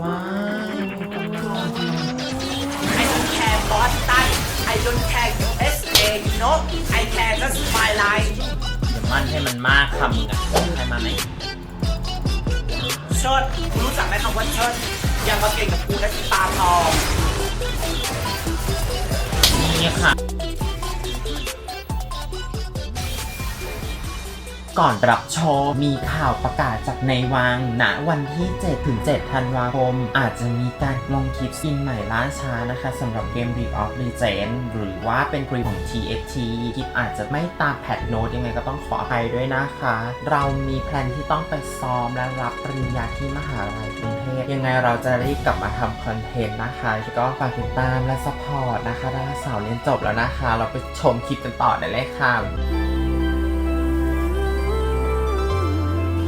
ว้าว I don't care Boston I don't care USA you know I care just my life อย่ามั่นให้มันมากคำมึงอะใครมาไหมเชิดคุณรู้จักไหมคำว่าเชิดยังมาเก่งกับกูนะที่ตาทองนี่ค่ะ ก่อนรับชมมีข่าวประกาศจากในวังณวันที่ 7 ถึง 7 ธันวาคม อาจจะมีการลงคลิปซินใหม่ล่าช้านะคะสำหรับเกม League of Legends หรือว่าเป็นกรีของ TFT คลิปอาจจะไม่ตามแพทโน้ตยังไงก็ต้องขออภัยด้วยนะคะ เรามีแพลนที่ต้องไปซ้อมและรับปริญญาที่มหาลัยกรุงเทพยังไงเราจะรีบกลับมาทำคอนเทนต์นะคะแล้วก็ฝากติดตามและสปอร์ตนะคะดาราสาวเรียนจบแล้วนะคะ เราไปชมคลิปกันต่อได้เลยค่ะ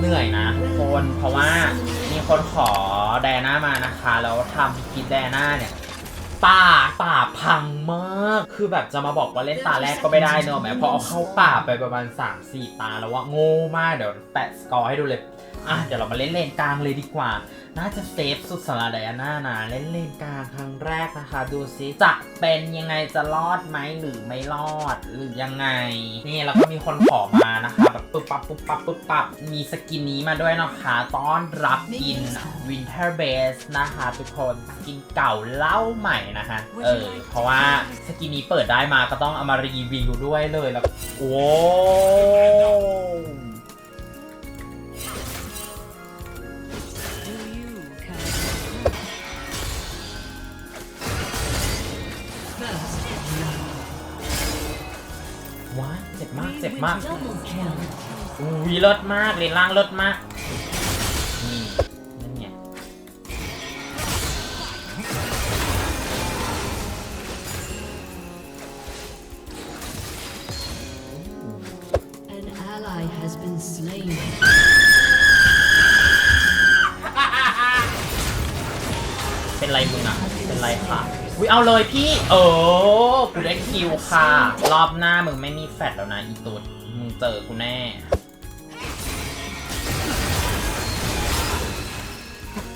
เหนื่อยนะทุกคนเพราะว่ามีคนขอแดน่ามานะคะ แล้วทำคลิปแดน่าเนี่ยป่าป่าพังมาก คือแบบจะมาบอกว่าเล่นตาแรกก็ไม่ได้เนอะแหมพอเอาเข้าป่าไปประมาณ 3-4 ตาแล้วว่าโง่มากเดี๋ยวแปะสกอร์ให้ดูเลย อะเดี๋ยวเรามาเล่นเลนกลางเลยดีกว่า น่าจะเซฟสุดสำหรับไดน่านะเล่นเลนกลางครั้งแรกนะคะ ดูซิจะเป็นยังไงจะรอดไหมหรือไม่รอดหรือยังไง นี่แล้วก็มีคนขอมานะคะ ปุ๊บปั๊บปุ๊บปั๊บปุ๊บปั๊บมีสกินนี้มาด้วยนะคะต้อนรับกิน Winter Base นะคะทุกคนสกินเก่าเล่าใหม่นะคะเออเพราะว่าสกินนี้เปิดได้มาก็ต้องเอามารีวิวด้วยเลยแล้วโอ้ เจ็บมากเจ็บมาก Double kill. อุ้ยเลิศมากเลนล่างเลิศมากนี่นั่นเนี่ย An ally has been slain. เป็นไรมึงอะ เป็นไรค่ะ อุ้ยเอาเลยพี่เออกูได้คิวค่ะ รอบหน้ามึงไม่มีแฟดแล้วนะอีตุดมึงเจอกูแน่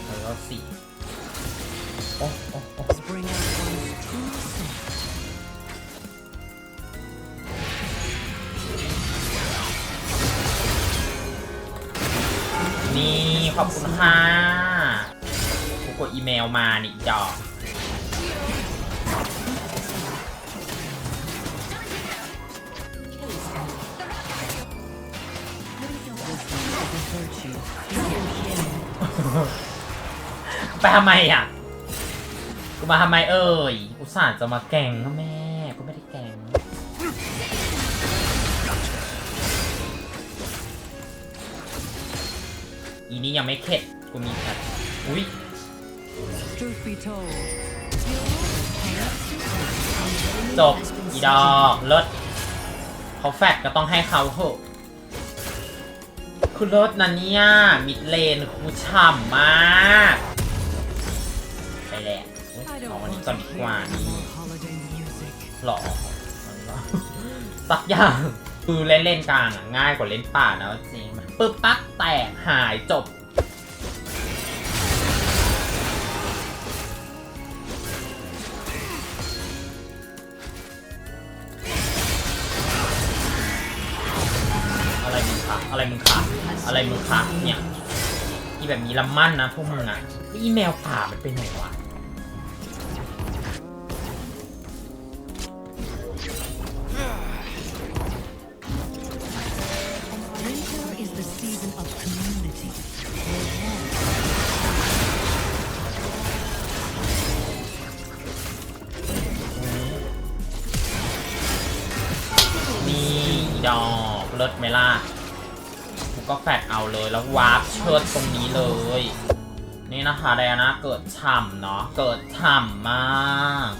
เออสิโอ้โอ้โอ้นี่ ขอบคุณค่ะกูกดอีเมลมานี่อีดอก ไปทำไมอะ กูมาทำไมเอ่ย อุตส่าห์จะมาแกงนะแม่ กูไม่ได้แกงอีนี้ยังไม่เข็ด กูมีแค่อุ้ย จบ อีดอกเลิศเขาแฟดก็ต้องให้เขาเถอะ คือเลิศนะเนี่ย มิดเลนคูฉ่ำมาก ไปแหละอุ๊ย I เอาวันนี้ต่อนดีกว่านี่หล่อสักอย่าง คือเล่นเล่นกลางอะง่ายกว่าเล่นป่านะจริงปึ๊บปั๊บแตกหายจบ อะไรมึงคะเนี่ยอีแบบนี้ละมั่นนะพวกมึงอะอีเมลป่ามันเป็นไงวะมีดอกเลิศไหมล่ะ ก็แฟดเอาเลยแล้ววาร์ปเชิดตรงนี้เลย นี่นะคะไดน่าเกิดฉ่ำเนาะเกิดฉ่ำมาก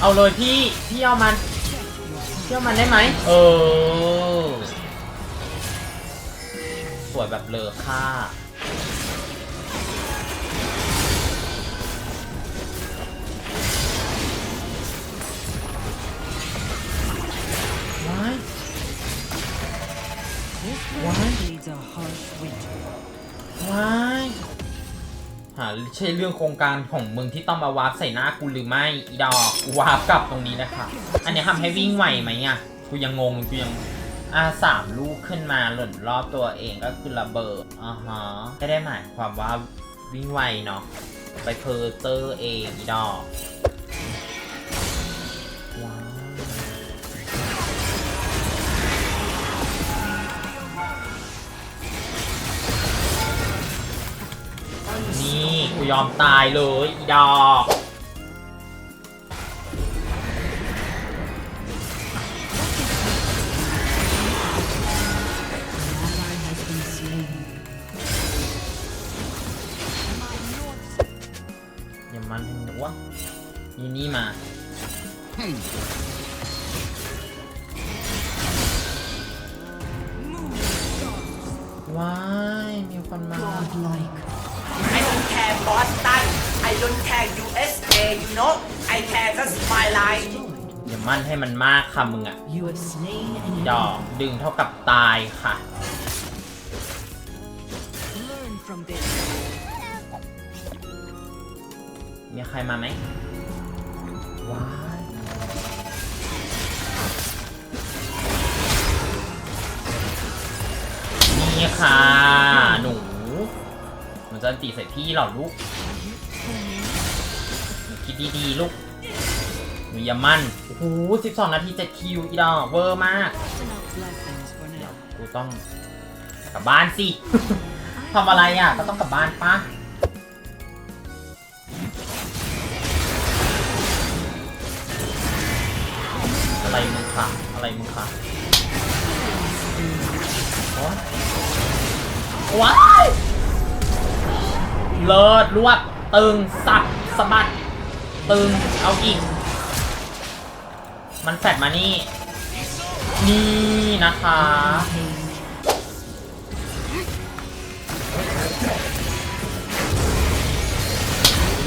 เอาเลยพี่ พี่เอามันเชื่อมันได้ไหม เออ สวยแบบเลอค่า ว้าย This What? world needs a harsh winter. ว้ายหาใช่เรื่องโครงการของมึงที่ต้องมาวาร์ปใส่หน้ากูหรือไม่อีดอกกูวาร์ปกลับตรงนี้นะคะ อันนี้ทำให้วิ่งไหวไหมอะกูยังงงกูยัง อาสามลูกขึ้นมาหล่นรอบตัวเองก็คือระเบิดอ่าฮะไม่ได้หมายความว่าวิ่งไวเนาะไปเพอเจอร์เองอีดอกว้าวนี่กูยอมตายเลยอีดอก มีคนมา Godlike. I don't care Boston I don't care USA you know I care just my life อย่ามั่นให้มันมากค่ะมึงอะ You have slain an ดอกดึงเท่ากับตายค่ะ Learn from this. มีใครมาไหมว้ายนี่ค่ะหนูมัน จะตีใส่พี่เหรอลูกหนูคิดดีๆ ลูกหนูอย่ามั่น โอ้โห12นาที7คิวอีดอกเวอร์มาก Enough blessings for เดี๋ยว now. กูต้องกลับบ้านสิทำอะไรอะ ก็ต้องกลับบ้านปะอะไรมึงคะอะไรมึงคะโอ๊ยว้าย เลิศรวบตึงสับสะบัด ตึงเอาอีก มันแฟดมานี่ นี่นะคะ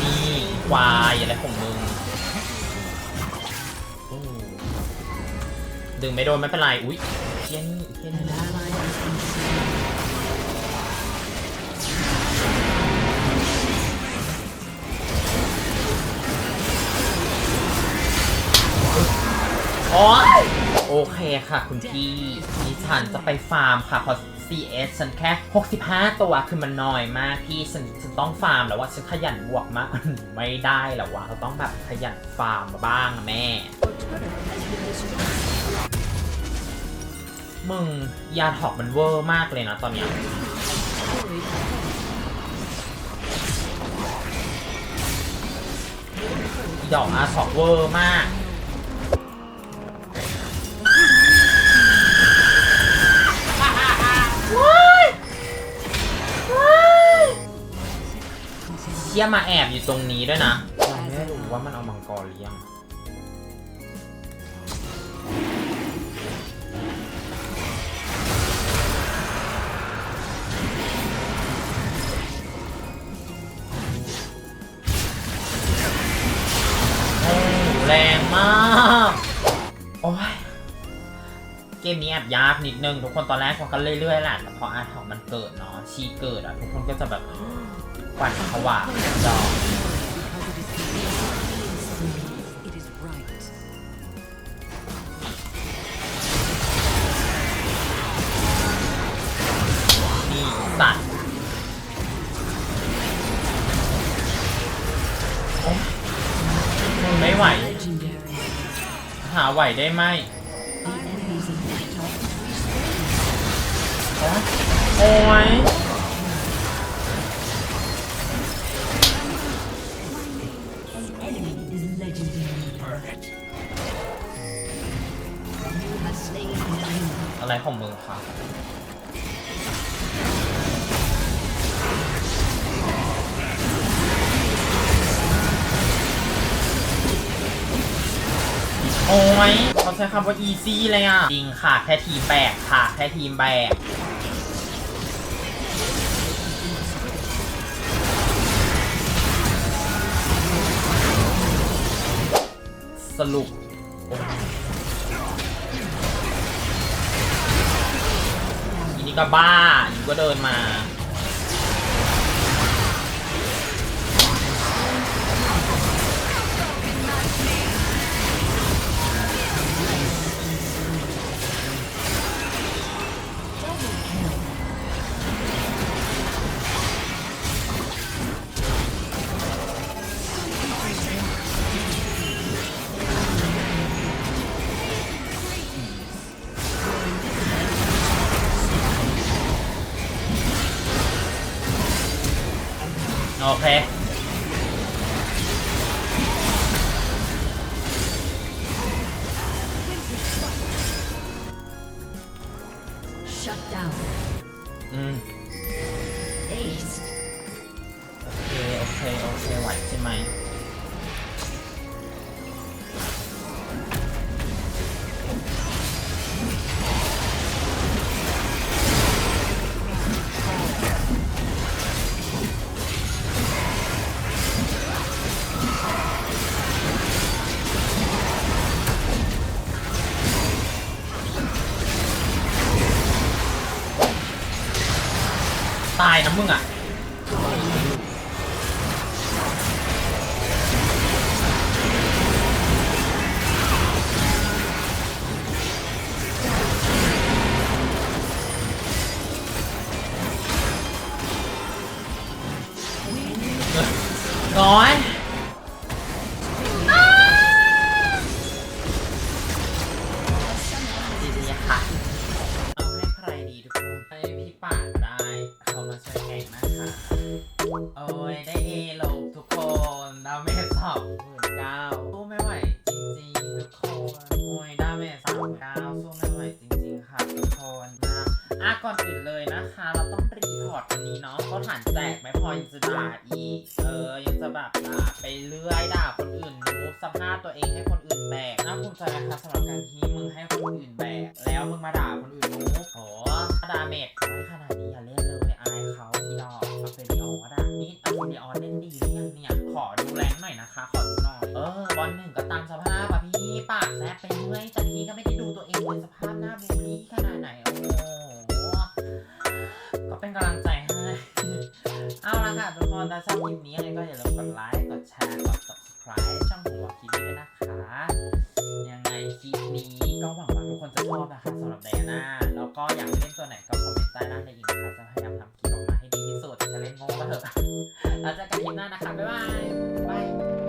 นี่ควายอะไรของมึง ดึงไม่โดนไม่เป็นไร อุ๊ยเฮียนี่เฮียนี่ โอ๊ยโอเคค่ะคุณพี่ดิฉันจะไปฟาร์มค่ะเพราะ CS ฉันแค่ 65 ตัวคือมันน้อยมากพี่ฉันฉันต้องฟาร์มแล้วว่าฉันขยันบวกมาก ไม่ได้แล้ววะเราต้องแบบขยันฟาร์มมาบ้างนะแม่ มึง ยาถอกมันเวอร์มากเลยนะตอนเนี้ยดอกอาถอกเวอร์มาก ชี่ยมาแอบอยู่ตรงนี้ด้วยนะเราไม่รู้ว่ามันเอามังกรหรือยังโอ้แรงมาก โอ้ย เกมนี้แอบยากนิดนึง ทุกคนตอนแรกเขาก็เรื่อยๆแหละแต่พออาร์ทองมันเกิดเนาะชีเกิดอะทุกคนก็จะแบบ ขวัญผวาจอมีสัตว์ไม่ไหว หาไหวได้ไหมโอ้ย Enemy is legendary. You have slain an enemy. อะไรของมึงคะโอ้ยเขาใช้คำว่า easy เลยอะ จริงค่ะ แค่ทีมแบกค่ะ แค่ทีมแบก รุปอันนี่ก็บ้าอยู่ก็เดินมา น้อยดีๆค่ะเอาให้ใครดีทุกคนให้พี่ป่านได้เขามาช่วยแข่งนะคะ โอ้ย ได้เอลบทุกคนดาเมจสองหมื่นเก้า อันนี้เนาะเขาฐานแจกไม่พอยังจะด่าอีกเออยังจะแบบด่าไปเรื่อยด่าคนอื่นมูฟสภาพตัวเองให้คนอื่นแบกน่าภูมิใจนะคะสำหรับการที่มึงให้คนอื่นแบกแล้วมึงมาด่าคนอื่นรู้โหดาเมจขนาดนี้อย่าเล่นเลย ชอบคลิปนี้ยังไงก็อย่าลืมกดไลค์ กดแชร์ กด subscribe ช่องของวอลคิดด้วยนะคะ ยังไงคลิปนี้ก็หวังว่าทุกคนจะชอบนะคะสำหรับไดอาน่าแล้วก็อยากเล่นตัวไหนก็คอมเมนต์ใต้ล่างได้อีกนะคะจะพยายามทำคลิปออกมาให้ดีที่สุด จะเล่นงงก็เถอะแล้วเจอกันคลิปหน้านะคะ บ๊ายบาย